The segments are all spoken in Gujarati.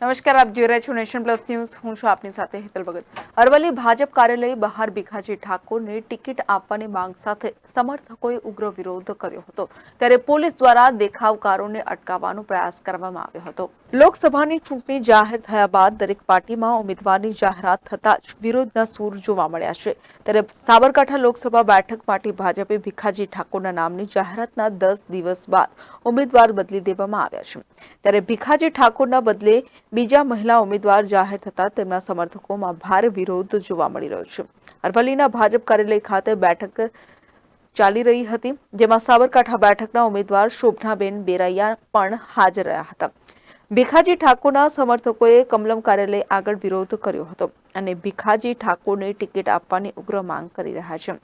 નમસ્કાર, આપ જોઈ રહ્યા છો નેશન પ્લસ ન્યૂઝ. હું છું આપની સાથે હેતલ ભગત. અરવલ્લી ભાજપ કાર્યાલય બહાર ભીખાજી ઠાકોરને ટિકિટ આપવાની માંગ સાથે સમર્થકોએ ઉગ્ર વિરોધ કર્યો હતો. ત્યારે પોલીસ દ્વારા દેખાવકારોને અટકાવવાનો પ્રયાસ કરવામાં આવ્યો હતો. લોકસભાની ચૂંટણી જાહેર થયા બાદ દરેક પાર્ટીમાં ઉમેદવારની જાહેરાત થતા જ વિરોધના સૂર જોવા મળ્યા છે. ત્યારે સાબરકાંઠા લોકસભા બેઠક માટે ભાજપે ભીખાજી ઠાકોરના નામની જાહેરાતના દસ દિવસ બાદ ઉમેદવાર બદલી દેવામાં આવ્યા છે. ત્યારે ભીખાજી ઠાકોરના બદલે બીજા મહિલા ઉમેદવાર જાહેર થતાં તેમના સમર્થકોમાં ભારે વિરોધ જોવા મળી રહ્યો છે. અરવલ્લીના ભાજપ કાર્યાલય ખાતે બેઠક ચાલી રહી હતી, જેમાં સાબરકાંઠા બેઠકના ઉમેદવાર શોભનાબેન બેરૈયા પણ હાજર રહ્યા હતા. ભીખાજી ઠાકોરના સમર્થકોએ કમલમ કાર્યાલય આગળ વિરોધ કર્યો હતો અને ભીખાજી ઠાકોરને ટિકિટ આપવાની ઉગ્ર માંગ કરી રહ્યા છે.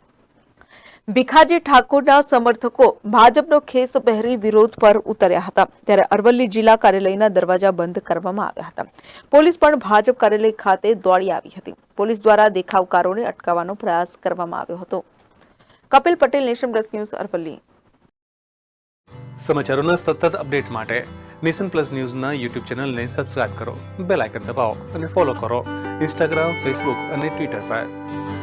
ભીખાજી ઠાકોરના સમર્થકો ભાજપનો ખેસ પહેરી વિરોધ પર ઉતર્યા હતા ત્યારે અરવલ્લી જિલ્લા કાર્યાલયના દરવાજા બંધ કરવામાં આવ્યા હતા. પોલીસ પણ ભાજપ કાર્યાલય ખાતે દોડી આવી હતી. પોલીસ દ્વારા દેખાવકારોને અટકાવવાનો પ્રયાસ કરવામાં આવ્યો હતો. Kapil Patel, nation plus news, Aravalli. સમાચારોના સતત અપડેટ માટે નેશન પ્લસ ન્યૂઝના યુટ્યુબ ચેનલને સબસ્ક્રાઇબ કરો, બેલ આઇકન દબાવો અને ફોલો કરો. ઇન્સ્ટાગ્રામ, ફેસબુક અને ટ્વિટર પર.